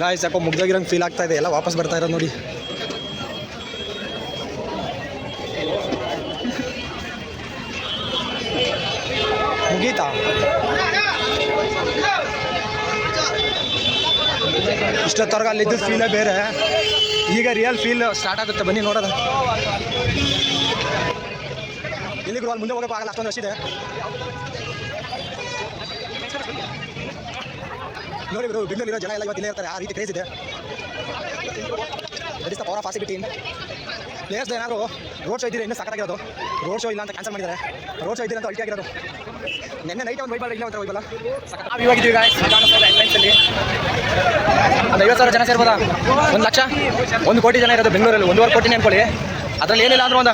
Guys ಯಾಕೋ ಮುಗ್ದೋಗಿರಂಗೆ feel ಆಗ್ತಾ ಇದೆ. ಎಲ್ಲ ವಾಪಸ್ ಬರ್ತಾ ಇರೋದು ನೋಡಿ. ಮುಗೀತಾ? ಇಷ್ಟೊತ್ತವರೆಗೆ ಅಲ್ಲಿದ್ದು ಫೀಲೇ ಬೇರೆ. ಈಗ ರಿಯಲ್ ಫೀಲ್ ಸ್ಟಾರ್ಟ್ ಆಗುತ್ತೆ. ಬನ್ನಿ, ನೋಡೋಣ. ಇಲ್ಲಿ ಅಲ್ಲಿ ಮುಂದೆ ಹೋಗೋಕ್ಕಾಗಲ್ಲ ಅಷ್ಟೊಂದು ರಶ್ ನೋಡಿ ಬ್ರೋ ಇರೋ ಜನ ಎಲ್ಲ ಇವತ್ತು ಇಲ್ಲೇ ಇರ್ತಾರೆ. ಆ ರೀತಿ ಕ್ರೇಜ್ ಇದೆ. ಇಸ್ ದ ಪವರ್ ಆಫ್ ಆಸಿಬಿಟಿ ಪ್ಲೇಯರ್ಸ್ ಏನಾದ್ರು ರೋಡ್ ಶೋ ಇದ್ದೀರಿ ಇನ್ನೂ ಸಾಕಾಗಿರೋದು. ರೋಡ್ ಶೋ ಇಲ್ಲ ಅಂತ ಕ್ಯಾನ್ಸಲ್ ಮಾಡಿದ್ದಾರೆ. ರೋಡ್ ಶೋ ಇದ್ದೀರಿ ಅಂತ ಅಲ್ಟಿ ಆಗಿರೋದು. ನಿನ್ನೆ ನೈಟ್ ಒಂದು ವೈಬಲ್ ಇಲ್ಲ ಅಂತ ವೈಬಲ್ಲ ನಾವು ಇವಾಗಿದ್ದೀವಿ ಗಾಯ್ಸ್ ಎಂಟ್ರೆನ್ಸಲ್ಲಿ ಒಂದು ಐವತ್ತು ಸಾವಿರ ಜನ ಸೇರ್ಬೋದಾ? ಒಂದು ಲಕ್ಷ? ಒಂದು ಕೋಟಿ ಜನ ಇರೋದು ಬೆಂಗಳೂರಲ್ಲಿ. ಒಂದೂವರೆ ಕೋಟಿನೇ ಅನ್ಕೊಳ್ಳಿ. ಅದರಲ್ಲಿ ಏನಿಲ್ಲ ಅಂದ್ರೆ ಒಂದು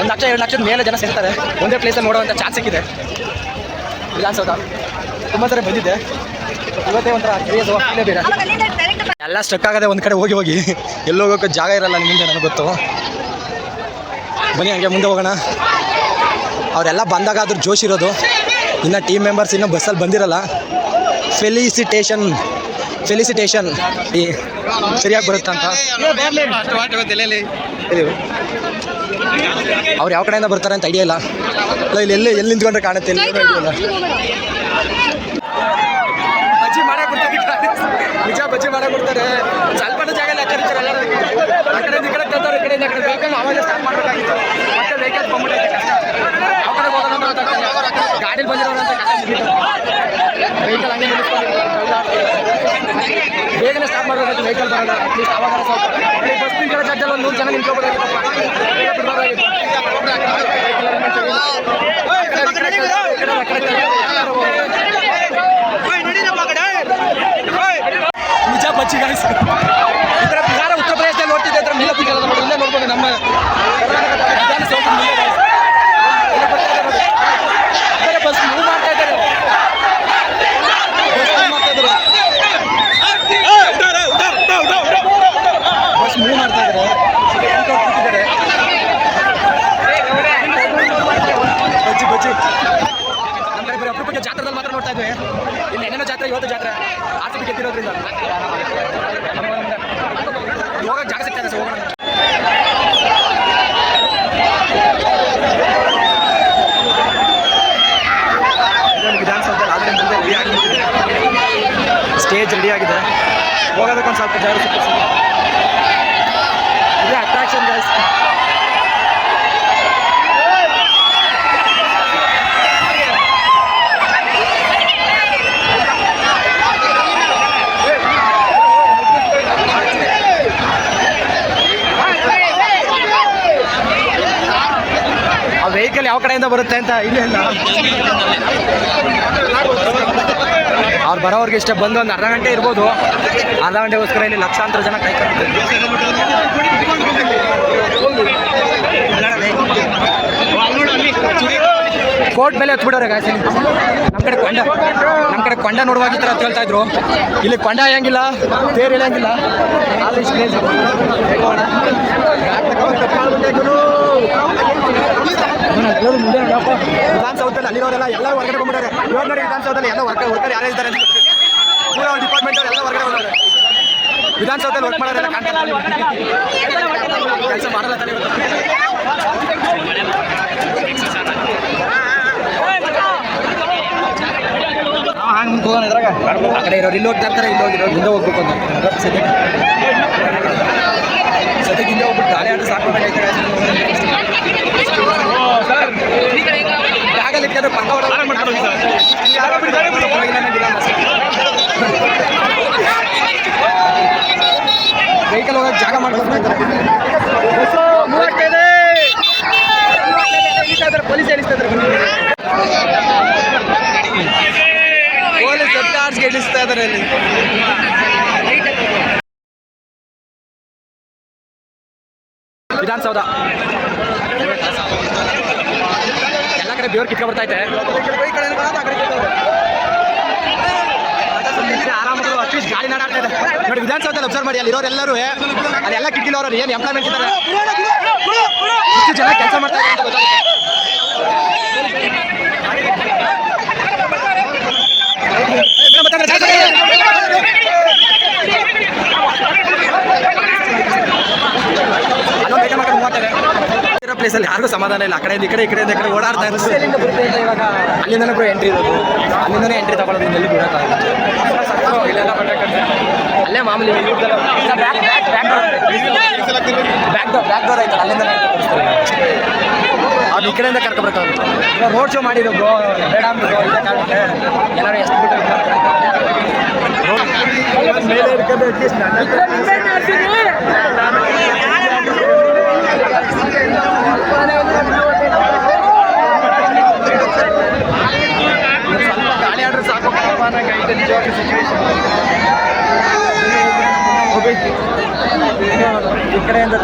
ಒಂದು ಲಕ್ಷ, ಎರಡು ಲಕ್ಷದ ಮೇಲೆ ಜನ ಸೇರ್ತಾರೆ. ಒಂದೇ ಪ್ಲೇಸಲ್ಲಿ ನೋಡುವಂತ ಚಾನ್ಸ್ ಸಿಕ್ಕಿದೆ. ವಿಧಾನಸೌಧ ತುಂಬ ಸರಿ ಬಂದಿದೆ. ಇವತ್ತೇ ಒಂಥರ ಕ್ರೇಜ್ ಇಲ್ಲೇ ಬೇರೆ. ಎಲ್ಲ ಸ್ಟಕ್ ಆಗದೆ ಒಂದು ಕಡೆ ಹೋಗಿ ಹೋಗಿ ಎಲ್ಲಿ ಹೋಗೋಕೆ ಜಾಗ ಇರಲ್ಲ ನಿಮ್ಮಿಂದ ನನಗೆ ಗೊತ್ತು. ಬನ್ನಿ ಹಂಗೆ ಮುಂದೆ ಹೋಗೋಣ. ಅವರೆಲ್ಲ ಬಂದಾಗ ಅದ್ರ ಜೋಶ್ ಇರೋದು. ಇನ್ನು ಟೀಮ್ ಮೆಂಬರ್ಸ್ ಇನ್ನೂ ಬಸ್ಸಲ್ಲಿ ಬಂದಿರಲ್ಲ. ಫೆಲಿಸಿಟೇಷನ್ ಫೆಲಿಸಿಟೇಷನ್ ಈ ಸರಿಯಾಗಿ ಬರುತ್ತಾ ಅಂತ. ಅವ್ರು ಯಾವ ಕಡೆಯಿಂದ ಬರ್ತಾರೆ ಅಂತ ಐಡಿಯಾ ಇಲ್ಲ. ಇಲ್ಲಿ ಎಲ್ಲಿ ಎಲ್ಲಿ ನಿಂತ್ಕೊಂಡ್ರೆ ಕಾಣುತ್ತೆ ಇಲ್ಲಿ ಏನೂ idea ಇಲ್ಲ ಬಜ್ಜಿ ಮಾಡಕ್ ಕೊಡ್ತಾರೆ ನಿಜ ಬಜ್ಜಿ ಮಾಡಕ್ ಕೊಡ್ತಾರೆ ಸ್ವಲ್ಪ ಜಾಗ ಎಲ್ಲ ಹಚ್ಚಿರ್ತಾರೆ ಎಲ್ಲರೂ ಆ ಕಡೆ ಈ ಕಡೆ ತಂದವ್ರು ಈ ಕಡೆಯಿಂದ ಆ ಕಡೆ ವೆಹಿಕಲ್ ಅವಾಗ ಸ್ಟಾರ್ಟ್ ಮಾಡಬೇಕಾಗಿತ್ತು ಮತ್ತೆ ವೆಹಿಕಲ್ ಬಂದ್ಬಿಟ್ಟೈತೆ ಕಷ್ಟ ಯಾವ ಕಡೆ ಹೋಗೋಣ ಅಂತ ಗೊತ್ತಾಗ್ತಿಲ್ಲ ಗಾಡೀಲಿ ಬಂದಿರೋರು ಅಂತ ವೆಹಿಕಲ್ ಹಂಗೆ ನಿಲ್ಲಿಸ್ಕೊಂಡಿರ್ತಾರೆ ಬೇಗನೆ ಸ್ಟಾರ್ಟ್ ಮಾಡಬೇಕಾಗಿತ್ತು ವೆಹಿಕಲ್ ಬರೋಣ ಅಟ್ಲೀಸ್ಟ್ ಅವಾಗ ಸ್ವಲ್ಪ ಬಸ್ ನಿಂತಿರೋ ಜಾಗದಲ್ಲಿ ಒಂದು ನೂರು ಜನ ನಿಂತ್ಕೊಬೋದಾಗಿತ್ತಪ್ಪ ಬೇಗ ಬಿಡ್ಬೋದಾಗಿತ್ತು ಬಚ್ಚಿ ಬಚ್ಚಿ ಈ ಇದರ ಬಿಹಾರ, ಉತ್ತರ ಪ್ರದೇಶದಲ್ಲಿ ನೋಡ್ತಿದ್ದೆ ಅದರ ಮೇಲೆ ಕೂತಿರೋದು ನೋಡಿ ಇಲ್ಲೇ ನೋಡ್ಬೋದು ನಮ್ಮ ಕರ್ನಾಟಕದ ವಿಧಾನಸೌಧ ಮುಂದೆ guys. ಇಲ್ಲಿ ಬರ್ತಾ ಇದೆ ನೋಡಿ. ಬೇರೆ ಬಸ್ ಮೂವ್ ಮಾಡ್ತಾ ಇದ್ದಾರೆ ಬಸ್ move ಮಾಡ್ತಾ ಇದ್ದಾರೆ ಬಸ್ ಮೂವ್ ಮಾಡ್ತಾ ಇದ್ದಾರೆ ಕೂತ್ಕೊಂಡು ಕೂತಿದ್ದಾರೆ ಬಜ್ಜಿ ಬಜ್ಜಿ ನಮ್ಮ ಕಡೆ ಬರೀ ಅಪರೂಪಕ್ಕೆ ಜಾತ್ರೆದಲ್ಲಿ ಮಾತ್ರ ನೋಡ್ತಾ ಇದ್ವಿ ಇಲ್ಲಿ ಏನೇನೋ ಜಾತ್ರೆ ಇವತ್ತು ಜಾತ್ರೆ ಆರ್ ಸಿ ಬಿ ಗೆದ್ದಿರೋದ್ರಿಂದ ಹೋಗಕ್ಕೆ ಜಾಗ ಸಿಗ್ತಾ ಇದೆ ಸರ್ ಹೋಗೋಣ ಇದೊಂದು ವಿಧಾನಸೌಧದಲ್ಲಿ ಆದರೆ ಮುಂದೆ ರೆಡಿ ಆಗಿದೆ ಸ್ಟೇಜ್ ರೆಡಿ ಆಗಿದೆ ಹೋಗೋದಕ್ಕೊಂದು ಸ್ವಲ್ಪ ಜಾಗ ಸಿಗುತ್ತೆ ಇದೆ ಅಟ್ರಾಕ್ಷನ್ ಜಾಸ್ತಿ ಆ ವೆಹಿಕಲ್ ಯಾವ ಕಡೆಯಿಂದ ಬರುತ್ತೆ ಅಂತ ಇಲ್ಲ ಅವ್ರು ಬರೋವ್ರಿಗೆ ಇಷ್ಟ ಬಂದು ಒಂದು ಅರ್ಧ ಗಂಟೆ ಇರ್ಬೋದು. ಅರ್ಧ ಗಂಟೆಗೋಸ್ಕರ ಇಲ್ಲಿ ಲಕ್ಷಾಂತರ ಜನ ಕಾಯ್ತಾರೆ ಕೋರ್ಟ್ ಮೇಲೆ ಹತ್ಬಿಡೋರೆ ಗಾಸಿ ನಮ್ಮ ಕಡೆ ಕೊಂಡ ನಮ್ಮ ಕಡೆ ಕೊಂಡ ನೋಡುವಾಗ ಥರ ಹೇಳ್ತಾ ಇದ್ರು. ಇಲ್ಲಿ ಕೊಂಡ ಹೇಗಿಲ್ಲ, ತೇರು crazy. ಹೋಗೋಣ. ಎಲ್ಲರೂ ಮುಂದೆ ನೋಡಪ್ಪ. ವಿಧಾನಸೌಧದಲ್ಲಿ ಅಲ್ಲಿರೋರೆಲ್ಲ ಎಲ್ಲರೂ ಹೊರಗಡೆ ಬಂದ್ಬಿಟ್ಟಾರೆ. ಇವಾಗ ನೋಡಿ ವಿಧಾನಸೌಧದಲ್ಲಿ ಎಲ್ಲ ವರ್ಕ ವರ್ಕರ್ ಯಾರೇ ಇದ್ದಾರೆ ಪೂರ ಡಿಪಾರ್ಟ್ಮೆಂಟ್ ಎಲ್ಲ ಹೊರಗಡೆ ಬಂದ್ದಾರೆ ವಿಧಾನಸೌಧದಲ್ಲಿ ವರ್ಕ್ ಮಾಡೋರೆಲ್ಲ ಕೆಲಸ ಮಾಡಲ್ಲ ತಾನೇ ಹಂಗೆ ಮುಂದೆ ಹೋಗೋಣ ಇದ್ರಾಗ ಆ ಕಡೆ ಇರೋರು ಇಲ್ಲಿ ಇರ್ತಾರೆ ಇಲ್ಲಿ ಹೋಗಿರೋರು ಮುಂದೆ ಹೋಗ್ಬೇಕು ಅಂತ ಸದ್ಯಕ್ಕೆ ಸದ್ಯಕ್ಕೆ ಹಿಂದೆ ಹೋಗ್ಬಿಟ್ಟು ಗಾಳಿ ಆಟ ಆಗಲ್ಲ ಇಟ್ಕೊಂಡ್ರೆ ಪಕ್ಕ ವೆಹಿಕಲ್ ಹೋಗಕ್ಕೆ ಜಾಗ ಮಾಡ್ಕೊಂಡು ಪೊಲೀಸ್ ಏನಿಸ್ತಾ ಇದ್ದಾರೆ ಪೊಲೀಸ್ ಕಾರ್ಸ್ಗೆ ಇಳಿಸ್ತಾ ಇದ್ದಾರೆ ಅಲ್ಲಿ. ವಿಧಾನಸೌಧ. ಎಲ್ಲ ಕಡೆ ಬೇವ್ರು ಕಿತ್ಕೊ ಬರ್ತಾ ಐತೆ. ಇದೆ. ನೋಡಿ, ವಿಧಾನಸೌಧದಲ್ಲಿ ಅಬ್ಸರ್ವ್ ಮಾಡಿ, ಅಲ್ಲಿ ಇರೋರೆಲ್ಲರೂ ಅಲ್ಲೆಲ್ಲ ಕಿಟ್ಕಿಲವರು ಏನು ಎಂಪ್ಲಾಯ್ಮೆಂಟ್ ಇದ್ದಾರೆ ಎಷ್ಟು ಜನ ಕೆಲಸ ಮಾಡ್ತಾ ಇದ್ದಾರೆ ಅಂತ ಗೊತ್ತಾಗುತ್ತೆ ಏ, ಮೇಡಮ್, ಬರ್ತಾರೆ, ಜಾಸ್ತಿ ಪ್ಲೇಸಲ್ಲಿ ಯಾರಿಗೂ ಸಮಾಧಾನ ಇಲ್ಲ. ಆ ಕಡೆಯಿಂದ ಈ ಕಡೆ ಈ ಕಡೆಯಿಂದ ಈ ಕಡೆ ಓಡಾಡ್ತಾ ಇವಾಗ ಅಲ್ಲಿಂದನೇ ಬ್ರೋ ಎಂಟ್ರಿ ಇರೋದು. ಅಲ್ಲಿಂದನೇ ಎಂಟ್ರಿ ತಗೊಳ್ಳೋದು ಇನ್ನೆಲ್ಲಿ ಬಿಡೋಕ್ಕಾಗಲ್ಲ ಇಲ್ಲೆಲ್ಲ ಅಲ್ಲೇ ಮಾಮೂಲಿ ಬ್ಯಾಕ್ ಡೋರ್ ಬ್ಯಾಕ್ ಡೋರ್ ಆಯ್ತಲ್ಲ ಅಲ್ಲಿಂದ ಅವ್ರು ಈ ಕಡೆಯಿಂದ ಕರ್ಕೊಬೇಕಾಗುತ್ತೆ ಇವಾಗ ರೋಡ್ ಶೋ ಮಾಡಿದ್ರು ಬ್ರೋ ಬೇಡ ಇದೇ ಕಾರಣಕ್ಕೆ ಎಲ್ಲರೂ ಎಷ್ಟು ಬಿಟ್ಟು ಇದು. ಮೇಲೆ ಇರ್ಕೊಂಡು at least ನನ್ನ ಸ್ವಲ್ಪ ಗಾಳಿ ಆಡ್ರೆ ಸಾಕು ಕಣಪ್ಪ ಅನ್ನಂಗೆ ಐತೆ ನಿಜವಾಗ್ಲೂ ಸಿಚುವೇಶನ್ ಈ ಕಡೆಯಿಂದ ತಳ್ಕೊಬರ್ತಾರೆ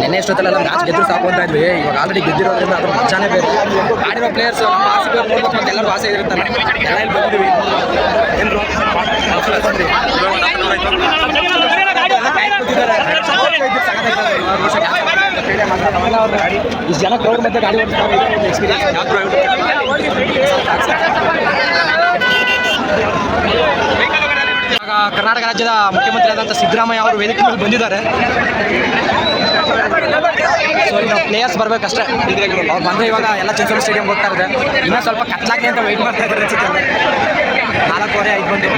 ನೆನ್ನೆ ಎಷ್ಟೊತ್ತಲ್ಲ ಮ್ಯಾಚ್ ಗೆದ್ದು ಸಾಕು ಅಂತ ಇದ್ವಿ. ಇವಾಗ ಆಲ್ರೆಡಿ ಗೆದ್ದಿರೋದ್ರಿಂದ ಅದ್ರ ಮಜಾನೇ ಬೇರೆ. ಆಡಿರೋ ಪ್ಲೇಯರ್ಸ್ ನಮ್ಮ ಆಸೆ ಬೇರೆ ನೋಡ್ಬೇಕು ಅಂತ ಎಲ್ಲರೂ ಆಸೆ ಇರುತ್ತಲ್ಲ ಎಲ್ಲ ಇಲ್ಲಿ ಬಂದಿದ್ವಿ. ಏನ್ರು ಇಷ್ಟು ಜನ ಕ್ರೌಡ್ ಮಧ್ಯೆ ಗಾಡಿ ಓಡಿಸ್ತಾರೆ. ಇವಾಗ ಕರ್ನಾಟಕ ರಾಜ್ಯದ ಮುಖ್ಯಮಂತ್ರಿ ಆದಂಥ ಸಿದ್ದರಾಮಯ್ಯ ಅವರು ವೇದಿಕೆ ಮೇಲೆ ಬಂದಿದ್ದಾರೆ. ಸೊ ಈಗ ಪ್ಲೇಯರ್ಸ್ ಬರಬೇಕಷ್ಟೇ. ಅವ್ರು ಬಂದರೆ ಇವಾಗ ಎಲ್ಲ ಚಿಂಚೋಳಿ ಸ್ಟೇಡಿಯಂ ಹೋಗ್ತಾ ಇದೆ ಇನ್ನೂ ಸ್ವಲ್ಪ ಕತ್ಲಾಕಿ ಅಂತ ವೆಯ್ಟ್ ಮಾಡ್ತಾ ಇದ್ದಾರೆ ಅನ್ಸುತ್ತೆ. ನಾಲ್ಕೂವರೆ, ಐದು ಬಂದು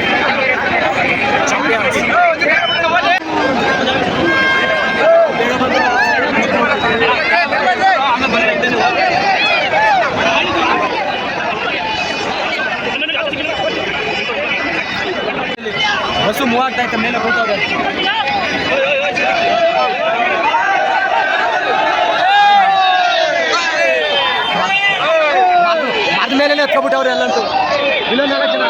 ಚಾಂಪಿಯನ್ಸ್ ಮೇಲೆ ಕೂತವ್ರೆ. ಇತ್ತು ಮೇಲೆ ಎತ್ಕೊಬಿಟ್ಟವ್ರೆ ಎಲ್ಲಂತೂ. ಇನ್ನೊಂದು ನಾಲ್ಕು ಜನ.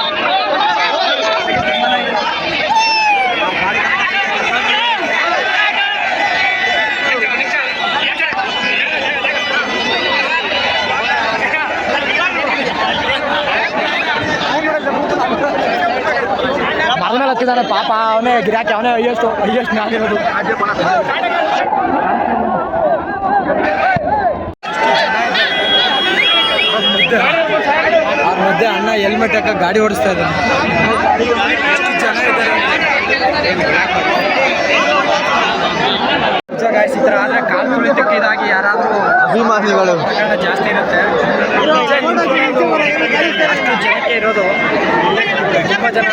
ಹತ್ತಿದ್ದಾನೆ ಪಾಪ ಅವನೇ ಗಿರಾಕಿ ಅವನೇ ಹೈಯೆಸ್ಟ್ ಹೈಯೆಸ್ಟ್ ಮ್ಯಾಲಿರೋದು ಅವ್ರ ಮಧ್ಯೆ ಅಣ್ಣ ಹೆಲ್ಮೆಟ್ ಹಾಕ ಗಾಡಿ ಓಡಿಸ್ತಾ ಇದ್ದಾನೆ ಎಷ್ಟು ಜನ ಇದ್ದಾರೆ ಗಾಯ್ಸ್ ಈ ಥರ ಆದರೆ ಕಾಲು ತುಳಿತಕ್ಕೆ ಇದಾಗಿ ಯಾರಾದರೂ ಅಭಿಮಾನಿಗಳು. ಪ್ರಕರಣ ಜಾಸ್ತಿ ಇರುತ್ತೆ. ಅಷ್ಟು ಜನಕ್ಕೆ ಇರೋದು ತುಂಬ ಜನ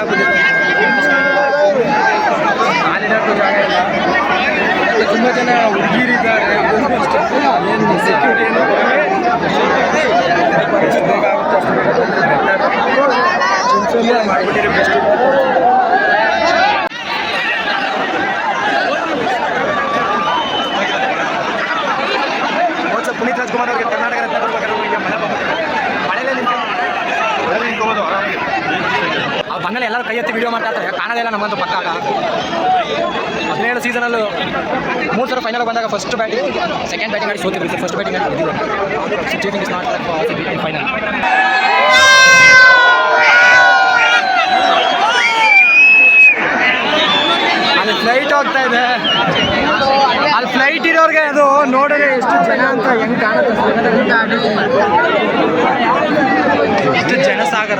ಕಾಲಿಡಕ್ಕೂ ಜಾಗ ಇಲ್ಲ. ತುಂಬ ಜನ ಹುಡುಗಿರಿದ್ದಾರೆ. ಏನು ಸೆಕ್ಯೂರಿಟಿ ಏನು ಎಷ್ಟು ಬೇಗ ಆಗುತ್ತೆ ಅಷ್ಟು ಬೇಗ ಬಂದ್ರೆ better. ಚಿಂಚೋಳಿ ಮಾಡಿಬಿಟ್ಟಿರಿ ಬೆಸ್ಟ್ ಹೋದ ಪುನೀತ್ ರಾಜ್ಕುಮಾರ್ ಅವರಿಗೆ ಕರ್ನಾಟಕ ರತ್ನ ಬರ್ಬೇಕಾದ್ರೆ ಈಗ ಮಳೆ ಬಂತು. ಮಳೆಲೇ ನಿಂತ್ಕೊಂಡು ಆ ಬಂಗಲೆ ಎಲ್ಲರೂ ಕೈ ಕಾಣದೇ ಇಲ್ಲ ನಮ್ಮಂತೂ ಪಕ್ಕ ಹದಿನೇಳು ಸೀಸನಲ್ಲೂ ಮೂರು ಸಲ ಫೈನಲ್ ಬಂದಾಗ ಫಸ್ಟ್ ಬ್ಯಾಟಿಂಗ್ ಸೆಕೆಂಡ್ ಬ್ಯಾಟಿಂಗ್ ಆಡಿ ಸೋತಿದ್ರು. ಫಸ್ಟ್ ಬ್ಯಾಟಿಂಗ್ ಆಡಿ ಇಸ್ ನಾಟ್ ಫೈನಲ್ ಅಲ್ಲಿ ಫ್ಲೈಟ್ ಹೋಗ್ತಾ ಇದೆ. ಅಲ್ಲಿ ಫ್ಲೈಟ್ ಇರೋರಿಗೆ ಅದು ನೋಡಿದ್ರೆ ಎಷ್ಟು ಜನ ಅಂತ ಹೆಂಗ್ ಕಾಣುತ್ತೆ ಎಷ್ಟು ಜನಸಾಗರ.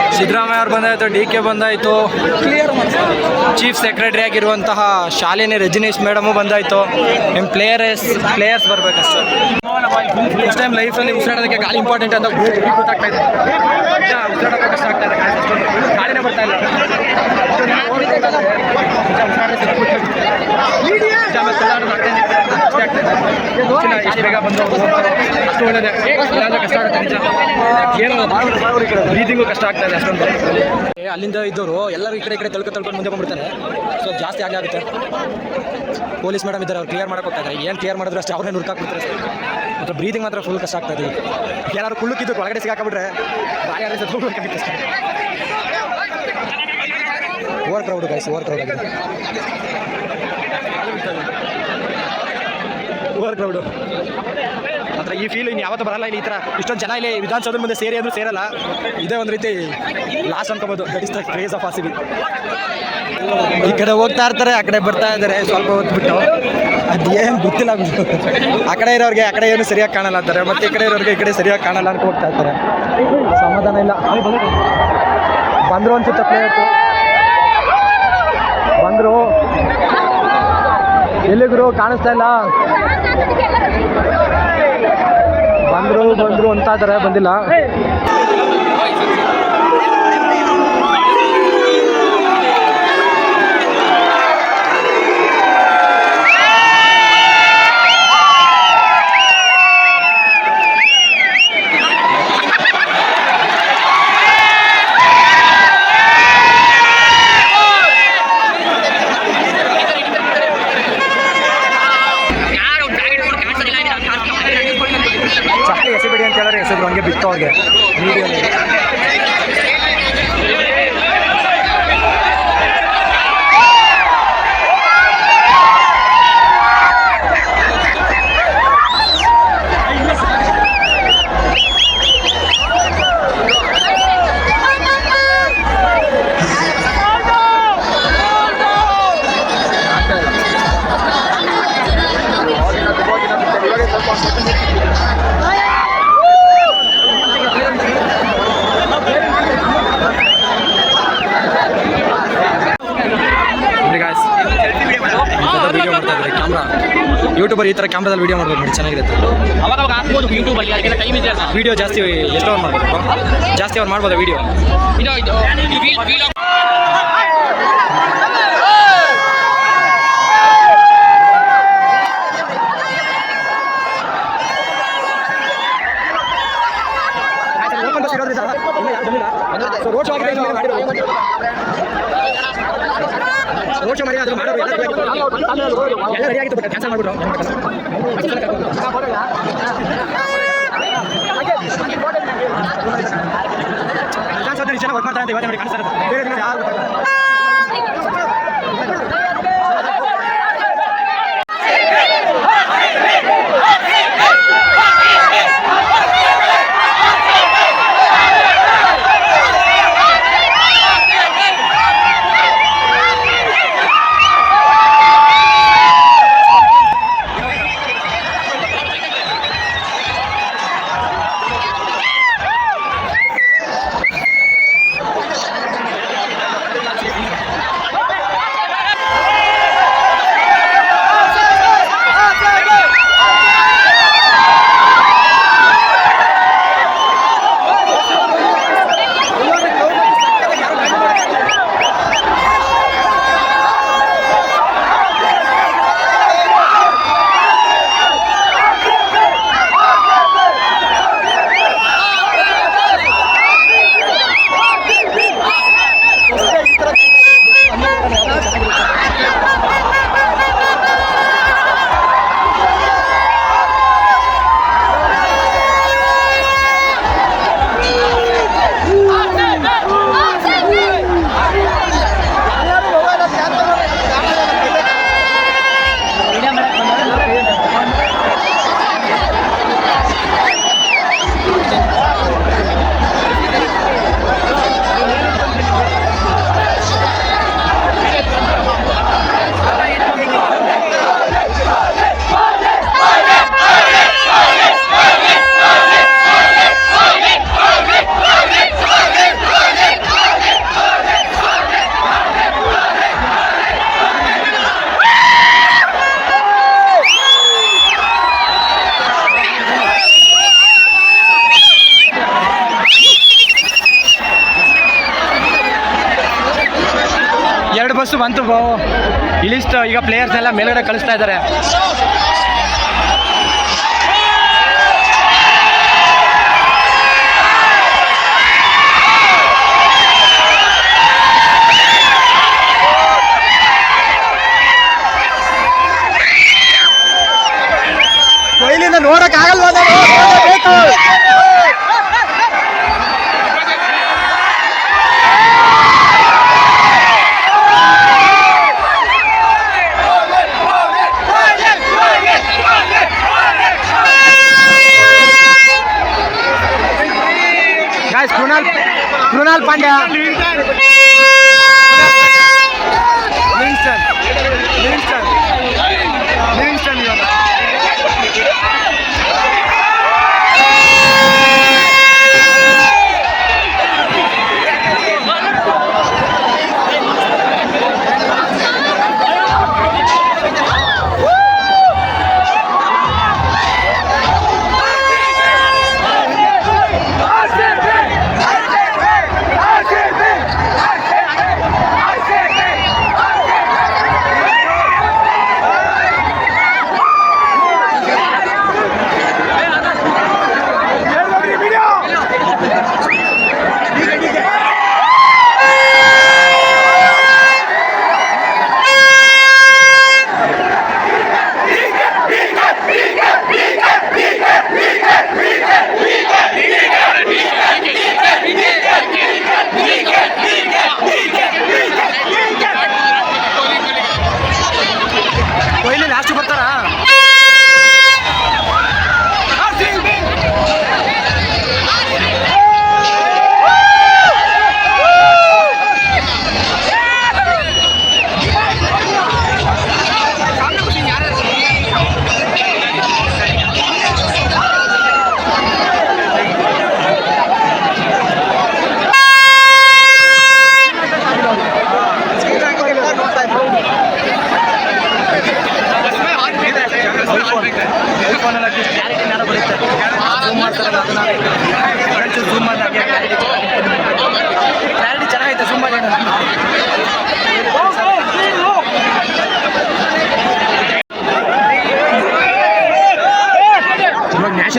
ಸಿದ್ದರಾಮಯ್ಯ ಅವ್ರು ಬಂದಾಯಿತು, ಡಿ ಕೆ ಬಂದಾಯ್ತು. ಚೀಫ್ ಸೆಕ್ರೆಟರಿ ಆಗಿರುವಂತಹ ಶಾಲಿನಿ ರಜನೀಶ್ ಮೇಡಮು ಬಂದಾಯಿತು. ನಿಮ್ಮ players players sir first time ಲೈಫಲ್ಲಿ ಉಸಿರಾಡೋದಕ್ಕೆ ಗಾಳಿ ಇಂಪಾರ್ಟೆಂಟ್ ಅಂತ ಗೊತ್ತಾಗ್ತಾ ಇದೆ. ಕಷ್ಟ ಆಗ್ತಾ ಇದೆ. ಗಾಳಿ ಗಾಳಿನೇ ಬರ್ತಾ ಇಲ್ಲ. ಬೇಗ ಬಂದು ಅಷ್ಟು ಕಷ್ಟ ಆಗುತ್ತೆ ಏನೋ ಕಷ್ಟ ಆಗ್ತಾ ಇದೆ ಅಲ್ಲಿಂದ ಇದ್ದವರು ಎಲ್ಲರೂ ಈ ಕಡೆ ಈ ಕಡೆ ತಳ್ಕೊ ತಳ್ಕೊಂಡು ಮುಂದೆ ಬಂದ್ಬಿಡ್ತಾರೆ. ಸೊ ಜಾಸ್ತಿ ಆಗೇ ಆಗುತ್ತೆ. ಪೊಲೀಸ್ ಮೇಡಮ್ ಇದ್ದಾರೆ, ಅವ್ರು ಕ್ಲಿಯರ್ ಮಾಡಕ್ಕೆ ಹೋಗ್ತಾರೆ ಏನು ಕ್ಲಿಯರ್ ಮಾಡಿದ್ರೆ ಅಷ್ಟೇ ಅವ್ರನ್ನೇ ನುರ್ಕಾಕ್ಬಿಡ್ತಾರೆ ಅಷ್ಟೇ. ಮತ್ತು ಬ್ರೀದಿಂಗ್ ಮಾತ್ರ ಫುಲ್ ಕಷ್ಟ ಆಗ್ತಾ ಇದೆ ಯಾರು ಕುಳ್ಳುಕ್ಕಿದ್ದು ಒಳಗಡೆ ಸಿಗಾಕಬಿಟ್ರೆ ಬಾಯಿ ಆದ್ರೆ ಸತ್ಕೋಬೇಕಾಗಿತ್ತು ಅಷ್ಟೇ. Over crowd guys over crowd ಆಗಿದೆ. ಓವರ್ ಕ್ರೌಡು ಮಾತ್ರ ಈ ಫೀಲ್ ಇನ್ನು ಯಾವತ್ತೂ ಬರಲ್ಲ ಇಲ್ಲಿ ಈ ಥರ. ಇಷ್ಟೊಂದು ಜನ ಇಲ್ಲಿ ವಿಧಾನಸೌಧ ಮುಂದೆ ಸೇರಿ ಅಂದ್ರೂ ಸೇರಲ್ಲ. ಇದೇ ಒಂದು ರೀತಿ loss ಅನ್ಕೋಬೋದು. That is the craze of RCB ಈ ಕಡೆ ಹೋಗ್ತಾ ಇರ್ತಾರೆ, ಆ ಕಡೆ ಬರ್ತಾ ಇದ್ದಾರೆ. ಸ್ವಲ್ಪ ಹೊತ್ಬಿಟ್ಟು. ಅದೇನು ಗೊತ್ತಿಲ್ಲ ಬಿಡು. ಆ ಕಡೆ ಇರೋರಿಗೆ, ಆ ಕಡೆ ಏನು ಸರಿಯಾಗಿ ಕಾಣಲ್ಲ ಅಂತಾರೆ. ಮತ್ತೆ ಈ ಕಡೆ ಇರೋರಿಗೆ ಈ ಕಡೆ ಸರಿಯಾಗಿ ಕಾಣಲ್ಲ ಅಂತ ಹೋಗ್ತಾ ಇರ್ತಾರೆ. ಸಮಾಧಾನ ಇಲ್ಲ. ಬಂದರು. ಅನ್ಸುತ್ತೆ ಪ್ಲೇಯರ್ಸು ಬಂದರು. ಎಲ್ಲಿಗರು ಕಾಣಿಸ್ತಾ ಇಲ್ಲ. ಬಂದರು ಬಂದರು ಅಂತ ಇದ್ದಾರೆ ಬಂದಿಲ್ಲ. ಈ ಥರ ಕ್ಯಾಮ್ರಾದಲ್ಲಿ ವೀಡಿಯೋ ಮಾಡ್ಬೇಕು ನೋಡಿ ಚೆನ್ನಾಗಿರುತ್ತೆ. ಅವಾಗ ಹಾಕ್ಬೋದು ಯೂಟ್ಯೂಬಲ್ಲಿ ಅದಕ್ಕೆಲ್ಲ ಟೈಮ್ ಇದೆ ಅಲ್ಲ ವಿಡಿಯೋ ಜಾಸ್ತಿ ಎಷ್ಟು ಅವ್ರು ಮಾಡ್ಬೋದು. ಜಾಸ್ತಿ ಅವ್ರು ಮಾಡ್ಬೋದಾ ವಿಡಿಯೋ ಇದು ಇದು ಇದು ವೀಲ್ ವೀಲ್ ಓಪನ್ ಬಸ್ ಇರೋದ್ರಿಂದ ಇನ್ನೂ ಯಾರು ಬಂದಿಲ್ಲ ಸೊ ರೋಡ್ ಶೋ ಆಗಿದೆ ಇನ್ನೂ ಮಾಡಿರೋ ರೋಡ್ ಶೋ ಮಾಡಿ ಅದ್ರ ಮಾಡೋರು ಚೆನ್ನಾಗಿ ವರ್ಕ್ ಮಾಡ್ತಾರೆ ಅಂತ ಇವತ್ತು ನೋಡಿ ಕಾಣಿಸ್ತಾ ಬೇರೆ ಯಾರು ಕಳಿಸ್ತಾ ಇದ್ದಾರೆ. ನೋಡಕ್ ಆಗಲ್ವಾ कृणाल पांड्या.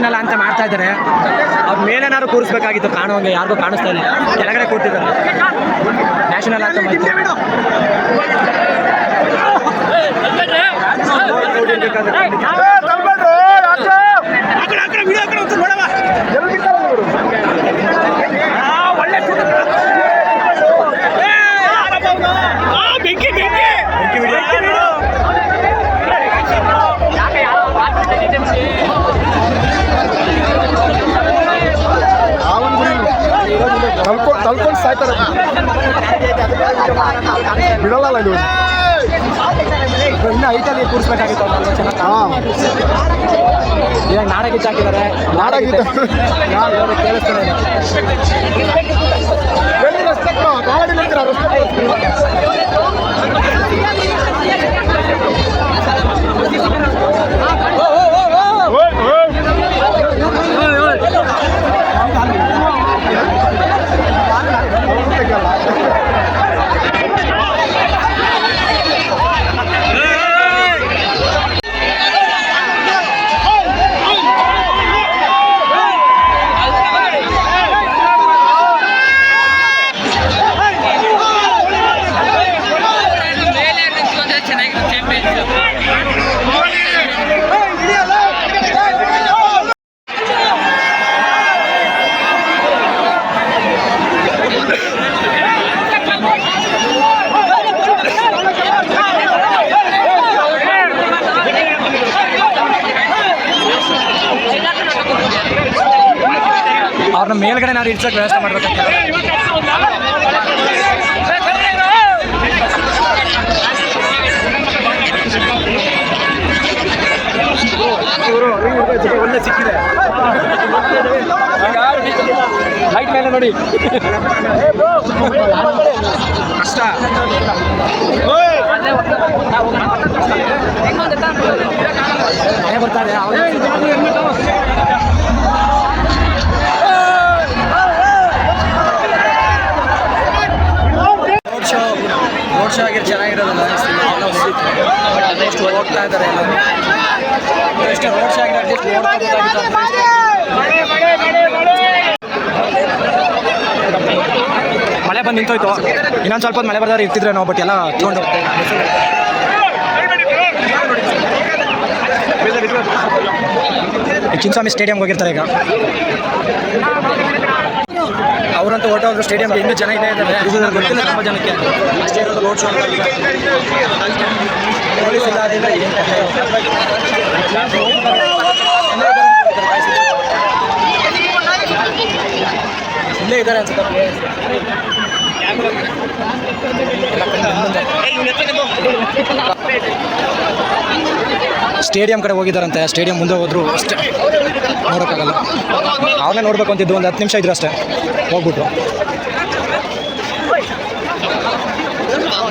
ನ್ಯಾಷನಲ್ ಅಂತ ಮಾಡ್ತಾ ಇದ್ದಾರೆ ಅವ್ರ ಮೇಲೇನಾದ್ರು ಕೂರಿಸ್ಬೇಕಾಗಿತ್ತು ಕಾಣುವಂಗೆ ಯಾರಿಗೂ ಕಾಣಿಸ್ತಾ ಇಲ್ಲ ಕೆಳಗಡೆ ಕೂತಿದ್ದಾರೆ ನ್ಯಾಷನಲ್ ಅಂತ ಮಾಡ್ತಾರೆ ತಲ್ಕೊ ತಲ್ಕೊಂಡು ಸಾಯ್ತಾರೆ. ಬಿಡಲ್ಲ ಇದು? ಇನ್ನು ಐಟಲ್ಲಿ ಕೂರಿಸ್ಬೇಕಾಗಿತ್ತು ಹಾಂ. ಇವಾಗ ನಾಡ ಗಿಚ್ಚ ಹಾಕಿದ್ದಾರೆ ನಾಡ ಗೀತೆ. ಯಾರು ಕೇಳಿಸ್ತಾರೆ ರಸ್ತೆ ಕೊಡು? ಗಾಡಿ ನಿಲ್ತೀರಾ? ರಸ್ತೆ ಅವ್ರನ್ನ ಮೇಲ್ಗಡೆ ನಾವು ಇಡ್ಸಕ್ಕೆ ವ್ಯವಸ್ಥೆ ಮಾಡ್ಬೇಕಾಗ್ತದೆ ಇವರು ಒಳ್ಳೆ ಸಿಕ್ಕಿದೆ. ಲೈಟ್ ಮೇಲೆ ನೋಡಿ. ಕಷ್ಟ. ಮನೆ ಬರ್ತಾರೆ ರೋಡ್ ಶೋ ಆಗಿರೋ ಮುಗೀತು ಬಟ್ ಹೋಗ್ತಾ ಇದ್ದಾರೆ ಎಷ್ಟು ರೋಡ್ ಶೋ ಆಗಿರೋ ಅಟ್ಲೀಸ್ಟ್ ಮಳೆ ಬಂದು ನಿಂತೋಯ್ತು. ಇನ್ನೊಂದು ಸ್ವಲ್ಪ ಮಳೆ ಬರ್ದಾರೆ ಇರ್ತಿದ್ರೆ ನಾವು ಬಟ್ ಎಲ್ಲ ತಗೊಂಡು ಚಿನ್ಸ್ವಾಮಿ ಸ್ಟೇಡಿಯಂಗೆ ಹೋಗಿರ್ತಾರೆ ಈಗ. ಅವರಂತೂ ಹೊರಟೋದ್ರು ಸ್ಟೇಡಿಯಂಗೆ ಇನ್ನೂ ಜನ ಇದೆ ಇದ್ದಾರೆ ಗೊತ್ತಿಲ್ಲ ತುಂಬ ಜನಕ್ಕೆ. ಅಷ್ಟೇ ಇರೋದು ರೋಡ್ ಶೋ ಅಂತ. ಪೊಲೀಸ್ ಇಲ್ಲ. ಇದ್ದಾರೆ ಅನ್ಸುತ್ತೆ ಸ್ಟೇಡಿಯಂ ಕಡೆ ಹೋಗಿದ್ದಾರಂತೆ. ಸ್ಟೇಡಿಯಂ ಮುಂದೆ ಹೋದ್ರು ಅಷ್ಟೇ. ನೋಡೋಕ್ಕಾಗಲ್ಲ. ಅವನೇ ನೋಡ್ಬೇಕು ಅಂತಿದ್ದು. ಒಂದು ಹತ್ತು ನಿಮಿಷ ಇದ್ರು ಅಷ್ಟೇ. ಹೋಗ್ಬಿಟ್ರು.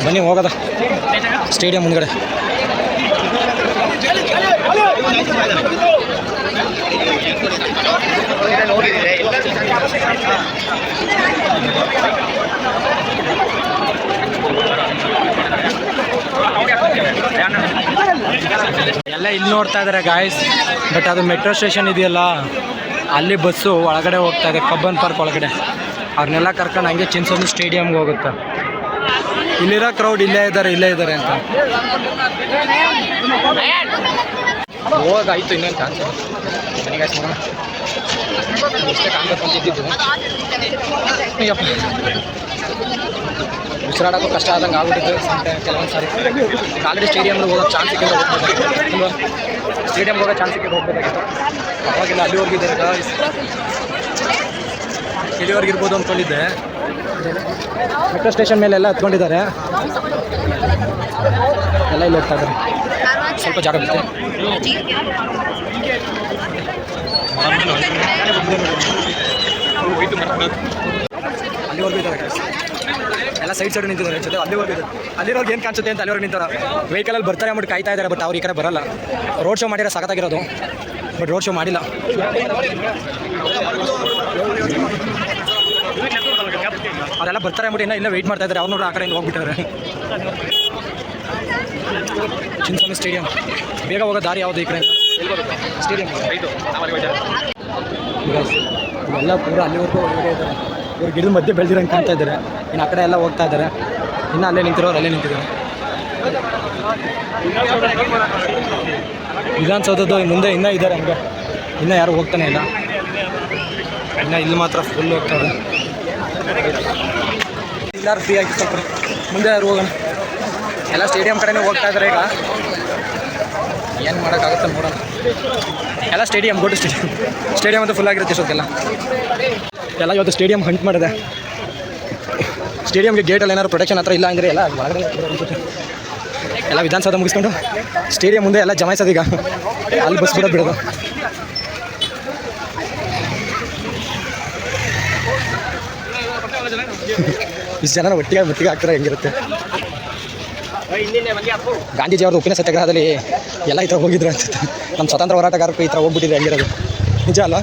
ಬನ್ನಿ, ಹೋಗೋದ. ಸ್ಟೇಡಿಯಂ ಮುಂದ್ಗಡೆ. ಎಲ್ಲ ಇಲ್ಲಿ ನೋಡ್ತಾ ಇದ್ದಾರೆ ಗಾಯ್ಸ್ ಬಟ್ ಅದು ಮೆಟ್ರೋ ಸ್ಟೇಷನ್ ಇದೆಯಲ್ಲ? ಅಲ್ಲಿ ಬಸ್ಸು ಒಳಗಡೆ ಹೋಗ್ತಾ ಇದೆ ಕಬ್ಬನ್ ಪಾರ್ಕ್ ಒಳಗಡೆ. ಅವ್ರನ್ನೆಲ್ಲ ಕರ್ಕೊಂಡು ಹಂಗೆ ಚಿನ್ಸೋದು ಸ್ಟೇಡಿಯಮ್ಗೆ ಹೋಗುತ್ತೆ. ಇಲ್ಲಿರೋ ಕ್ರೌಡ್ ಇಲ್ಲೇ ಇದ್ದಾರೆ ಇಲ್ಲೇ ಇದ್ದಾರೆ ಅಂತ. ಹೋಗಾಯ್ತು ಇನ್ನೇನು guys, ಕಾಣ್ಬೇಕು ಅಂತಿದ್ದು ಉಸಿರಾಡೋಕ್ಕೂ ಕಷ್ಟ ಆದಂಗೆ ಆಗ್ಬಿಟ್ಟಿತ್ತು. ಕೆಲವೊಂದು ಸಾರಿ ಆಲ್ರೆಡಿ ಸ್ಟೇಡಿಯಮ್ಗೆ ಹೋಗೋ ಚಾನ್ಸ್ ಸಿಕ್ಕಿಲ್ಲ ಹೋಗ್ಬೇಕಾಗಿತ್ತು. ಸ್ಟೇಡಿಯಂ ಹೋಗೋ ಚಾನ್ಸ್ ಸಿಕ್ಕಿಲ್ಲ ಹೋಗ್ಬೇಕಾಗಿತ್ತು. ಅವಾಗಿಲ್ಲ ಅಲ್ಲಿವರೆಗೂ ಇಲ್ಲಿವರೆಗೆ ಇರ್ಬೋದು ಅಂದ್ಕೊಂಡಿದ್ದೆ ಮೆಟ್ರೋ ಸ್ಟೇಷನ್ ಮೇಲೆ ಎಲ್ಲ ಹತ್ಕೊಂಡಿದ್ದಾರೆ. ಎಲ್ಲ ಇಲ್ಲಿ ಹೋಗ್ತಾ ಇದ್ದಾರೆ. ಸ್ವಲ್ಪ ಜಾಗ ಬಿಟ್ಟು. ಅಲ್ಲಿವರೆಗೂ ಇದ್ದಾರೆ. ಎಲ್ಲ ಸೈಡ್ ಸೈಡ್ ನಿಂತಿದ್ದಾರೆ ಜೊತೆ ಅಲ್ಲಿ ಹೋಗಿದ್ದು ಅಲ್ಲಿರೋರ್ಗೆ ಏನು ಕಾಣಿಸುತ್ತೆ ಅಂತ ಅಲ್ಲಿವರೆಗೆ ನಿಂತಾರ. ವೆಹಿಕಲಲ್ಲಿ ಬರ್ತಾರೆ ಅಂದ್ಬಿಟ್ಟು ಕಾಯ್ತಾ ಇದ್ದಾರೆ ಬಟ್ ಅವ್ರು ಈ ಕಡೆ ಬರಲ್ಲ. ರೋಡ್ ಶೋ ಮಾಡಿರೋ ಸಾಕಾಗಿರೋದು ಬಟ್ ರೋಡ್ ಶೋ ಮಾಡಿಲ್ಲ. ಅವರೆಲ್ಲ ಬರ್ತಾರೆ ಅಂದ್ಬಿಟ್ಟು ಇನ್ನೂ ಇನ್ನೂ ವೆಯ್ಟ್ ಮಾಡ್ತಾ ಇದ್ದಾರೆ ಅವ್ರು ನೋಡೋ ಆ ಕಡೆಯಿಂದ ಹೋಗ್ಬಿಟ್ಟಿದ್ದಾರೆ ಚಿನ್ಸ್ವಾಮಿ ಸ್ಟೇಡಿಯಂ ಬೇಗ ಹೋಗೋ ದಾರಿ ಯಾವುದು ಈ ಕಡೆ? ಸ್ಟೇಡಿಯಂ ಎಲ್ಲ ಪೂರ ಅಲ್ಲಿವರೆಗೂ ಇದ್ದಾರೆ ಇವ್ರು ಗಿಡದ ಮಧ್ಯೆ ಬೆಳೆದಿರಂಗೆ ಕಾಣ್ತಾ ಇದ್ದಾರೆ. ಇನ್ನು ಆ ಕಡೆ ಎಲ್ಲ ಹೋಗ್ತಾ ಇದ್ದಾರೆ. ಇನ್ನು ಅಲ್ಲೇ ನಿಂತಿರೋರು, ಅಲ್ಲೇ ನಿಂತಿದ್ದಾರೆ. ವಿಧಾನಸೌಧದ್ದು ಮುಂದೆ ಇನ್ನೂ ಇದ್ದಾರೆ ಹಂಗೆ. ಇನ್ನೂ ಯಾರು ಹೋಗ್ತಾನೆ ಇಲ್ಲ. ಇನ್ನು ಇಲ್ಲಿ ಮಾತ್ರ ಫುಲ್ ಹೋಗ್ತಾರೆ ಎಲ್ಲರೂ ಫ್ರೀ ಆಗಿ ಸ್ವಲ್ಪ ಮುಂದೆ ಯಾರು ಹೋಗೋಣ? ಎಲ್ಲ ಸ್ಟೇಡಿಯಂ ಕಡೆನೇ ಹೋಗ್ತಾ ಇದ್ದಾರೆ ಈಗ. ಏನು ಮಾಡೋಕ್ಕಾಗುತ್ತೆ ನೋಡೋಣ. ಎಲ್ಲ ಸ್ಟೇಡಿಯಂ ಗೋಟು ಸ್ಟೇಡಿಯಂ ಸ್ಟೇಡಿಯಂ ಅಂತ ಫುಲ್ ಆಗಿರುತ್ತೆ ಇಷ್ಟೊತ್ತಿಗೆಲ್ಲ. ಎಲ್ಲ ಇವತ್ತು ಸ್ಟೇಡಿಯಂ ಹಂಟ್ ಮಾಡಿದೆ. ಸ್ಟೇಡಿಯಂಗೆ ಗೇಟಲ್ಲಿ ಏನಾದ್ರು ಪ್ರೊಟೆಕ್ಷನ್ ಹತ್ರ ಇಲ್ಲ ಅಂದರೆ ಎಲ್ಲ ಒಳಗಡೆ. ಎಲ್ಲ ವಿಧಾನಸೌಧ ಮುಗಿಸ್ಕೊಂಡು ಸ್ಟೇಡಿಯಂ ಮುಂದೆ ಎಲ್ಲ ಜಮಾಯಿಸೋದು ಈಗ. ಅಲ್ಲಿ ಬಸ್ ಬಿಡೋದು ಬಿಡೋದು. ಇಷ್ಟು ಜನ ಒಟ್ಟಿಗೆ ಒಟ್ಟಿಗೆ ಆಗ್ತಾರೆ ಹೆಂಗಿರುತ್ತೆ. ಗಾಂಧೀಜಿಯವ್ರದ್ದು ಉಪ್ಪಿನ ಸತ್ಯಾಗ್ರಹದಲ್ಲಿ ಎಲ್ಲ ಈ ಥರ ಹೋಗಿದ್ರು ಅನ್ಸುತ್ತೆ ನಮ್ಮ ಸ್ವತಂತ್ರ ಹೋರಾಟಗಾರಕ್ಕೂ ಈ ಥರ ಹೋಗ್ಬಿಟ್ಟಿದೆ ಹಂಗಿರೋದು? ನಿಜ ಅಲ್ಲ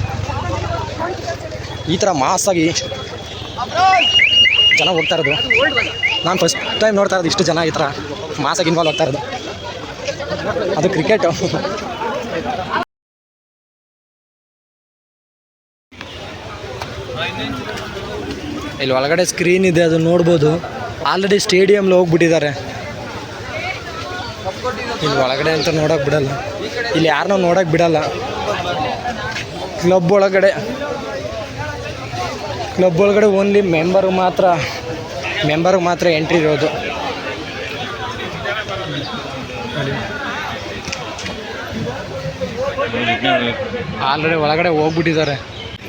ಈ ಥರ ಮಾಸಾಗಿ ಜನ ಹೋಗ್ತಾ ಇರೋದು. ನಾನು ಫಸ್ಟ್ ಟೈಮ್ ನೋಡ್ತಾ ಇರೋದು ಇಷ್ಟು ಜನ ಈ ಥರ ಮಾಸಾಗಿ ಇನ್ವಾಲ್ವ್ ಆಗ್ತಾ ಇರೋದು. ಅದು ಕ್ರಿಕೆಟು ಇಲ್ಲಿ ಒಳಗಡೆ ಸ್ಕ್ರೀನ್ ಇದೆ ಅದು ನೋಡ್ಬೋದು. ಆಲ್ರೆಡಿ ಸ್ಟೇಡಿಯಮ್ಲಿ ಹೋಗ್ಬಿಟ್ಟಿದ್ದಾರೆ. ಇಲ್ಲಿ ಒಳಗಡೆ ಅಂತ ನೋಡೋಕೆ ಬಿಡಲ್ಲ. ಇಲ್ಲಿ ಯಾರನ್ನೂ ನೋಡೋಕೆ ಬಿಡಲ್ಲ. ಕ್ಲಬ್ ಒಳಗಡೆ. ಕ್ಲಬ್ ಒಳಗಡೆ ಓನ್ಲಿ ಮೆಂಬರು ಮಾತ್ರ ಮೆಂಬರ್ಗೆ ಮಾತ್ರ ಎಂಟ್ರಿ ಇರೋದು. ಆಲ್ರೆಡಿ ಒಳಗಡೆ ಹೋಗ್ಬಿಟ್ಟಿದ್ದಾರೆ.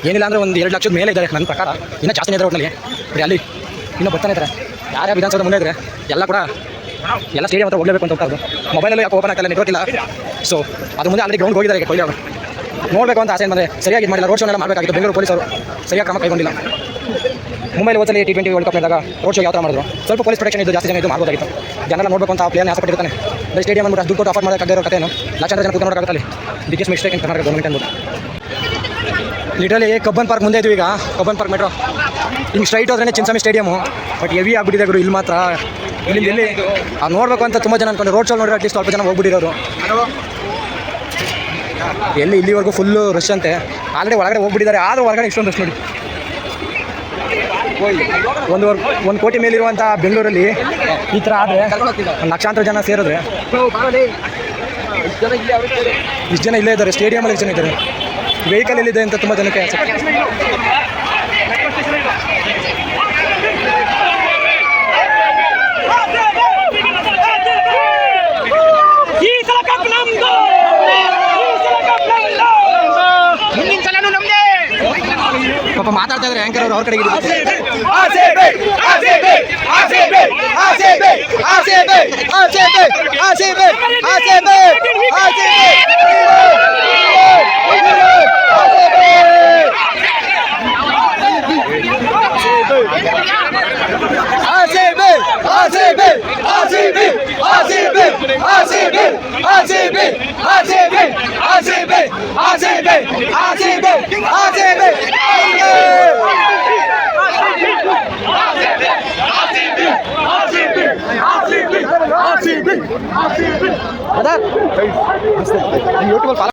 ಏನಿಲ್ಲ ಅಂದರೆ ಒಂದು ಎರಡು ಲಕ್ಷದ ಮೇಲೆ ಇದ್ದಾರೆ ನನ್ನ ಪ್ರಕಾರ. ಇನ್ನೂ ಜಾಸ್ತಿ ಇದ್ದಾರೆ ಬರೀ ಅಲ್ಲಿ ಇನ್ನೂ ಬರ್ತಾನೆ ಇದ್ದಾರೆ. ಯಾರ್ಯಾರು ವಿಧಾನಸೌಧ ಮುಂದೆ ಇದ್ದಾರೆ, ಎಲ್ಲ ಕೂಡ ಎಲ್ಲ ಸ್ಟೇಡಿಯಂ ಹತ್ರ ಹೋಗಲೇಬೇಕು ಅಂತ ಹೋಗ್ತಾರೆ ಮೊಬೈಲಲ್ಲಿ ಯಾಕೆ ಓಪನ್ ಆಗ್ತಾಯಿಲ್ಲ ನೆಟ್ವರ್ಕ್ ಇಲ್ಲ. ಸೊ ಅದು ಮುಂದೆ ಆಲ್ರೆಡಿ ಗ್ರೌಂಡ್ ಹೋಗಿದ್ದಾರೆ ಕೊಹ್ಲಿ ಅವರು. ನೋಡಬೇಕು ಅಂತ ಆಸೆ ಬಂದರೆ, ಸರಿಯಾಗಿ ಮಾಡಿಲ್ಲ ರೋಡ್ ಶೋನೆಲ್ಲ ಮಾಡಬೇಕಾಗಿತ್ತು ಬೆಂಗಳೂರು ಪೊಲೀಸರು. ಸರಿಯಾಗಿ ಕ್ರಮ ಕೈಗೊಂಡಿಲ್ಲ. ಮುಂಬೈಲಿ ಹೋದಲ್ಲಿ ಟಿ ಟ್ವೆಂಟಿ ವರ್ಲ್ಡ್ ಕಪ್ ಇದ್ದಾಗ ರೋಡ್ ಶೋ ಯಾವ ಥರ ಮಾಡಿದ್ರು? ಸ್ವಲ್ಪ ಪೊಲೀಸ್ ಪ್ರೊಟೆಕ್ಷನ್ ಇದ್ದು ಜಾಸ್ತಿ ಜನ ಇದು ಮಾಡ್ಬೋದಾಗಿತ್ತು ಜನರ ನೋಡಬೇಕು ಅಂತ ಆ ಪ್ಲೇಯರ್ನ ಆಸೆ ಪಟ್ಟಿರ್ತಾನೆ ಬರೀ ಸ್ಟೇಡಿಯಂ ಅಂದ್ಬಿಟ್ಟು ದುಡ್ಡು ಕೊಟ್ಟು ಆಫರ್ ಇರೋ ಕಥೆಯನ್ನು ಲಕ್ಷಾಂತರ ಜನ ಕೂತ್ಕೊಂಡು ಅಲ್ಲಿ. Biggest mistake in Karnataka government ಅಂದ್ಬಿಟ್ಟು. ಲಿಟರಲಿ ಕಬ್ಬನ್ ಪಾರ್ಕ್ ಮುಂದೆ ಇದ್ದೀವಿ ಈಗ. ಕಬ್ಬನ್ ಪಾರ್ಕ್ ಮೆಟ್ರೋ ಹಿಂಗೆ ಸ್ಟ್ರೈಟ್ ಹೋದ್ರೆ ಚಿನ್ಸಮಿ ಸ್ಟೇಡಿಯಮು ಬಟ್ ಹೆವಿ ಆಗಿಬಿಟ್ಟಿದೆ ಗುರು, ಇಲ್ಲಿ ಮಾತ್ರ. ಇಲ್ಲಿ ಎಲ್ಲಿ ನೋಡಬೇಕು ಅಂತ ತುಂಬ ಜನ ಅನ್ಕೊಂಡು. ರೋಡ್ ಶೋ ನೋಡಿ ಅಟ್ಲೀಸ್ಟ್ ಸ್ವಲ್ಪ ಜನ ಹೋಗ್ಬಿಟ್ಟಿರೋರು. ಎಲ್ಲಿ ಇಲ್ಲಿವರೆಗೂ ಫುಲ್ಲು ರಶ್ ಅಂತೆ. ಆಲ್ರೆಡಿ ಒಳಗಡೆ ಹೋಗ್ಬಿಟ್ಟಿದ್ದಾರೆ. ಆದರೂ ಹೊರಗಡೆ ಇಷ್ಟೊಂದು ರಶ್ ನೋಡಿ. ಒಂದು ಒಂದು ಕೋಟಿ ಮೇಲಿರುವಂಥ ಬೆಂಗಳೂರಲ್ಲಿ ಈ ಥರ ಆದರೆ ಒಂದು ಲಕ್ಷಾಂತರ ಜನ ಸೇರಿದ್ರೆ. ಇಷ್ಟು ಜನ ಇಲ್ಲೇ ಇದ್ದಾರೆ. ಸ್ಟೇಡಿಯಮಲ್ಲಿ ಇಷ್ಟು ಜನ ಇದ್ದಾರೆ. ವೆಹಿಕಲ್ ಎಲ್ಲಿದೆ ಅಂತ ತುಂಬ ಜನಕ್ಕೆ ಆಸೆ. ಈ ಸಲ ಕಪ್ ನಮ್ದು ಈ ಸಲ ಕಪ್ ನಮ್ದು ಮುಂದಿನ ಸಲನೂ ನಮ್ದೇ ಮಾತಾಡ್ತಾ ಇದ್ದಾರೆ ಆಂಕರ್ ಅವರು ಅವ್ರ ಕಡೆಗೆ ಇರ್ಬೇಕು. ಬ್ರದರ್, ಯೂಟ್ಯೂಬಲ್ಲಿ follow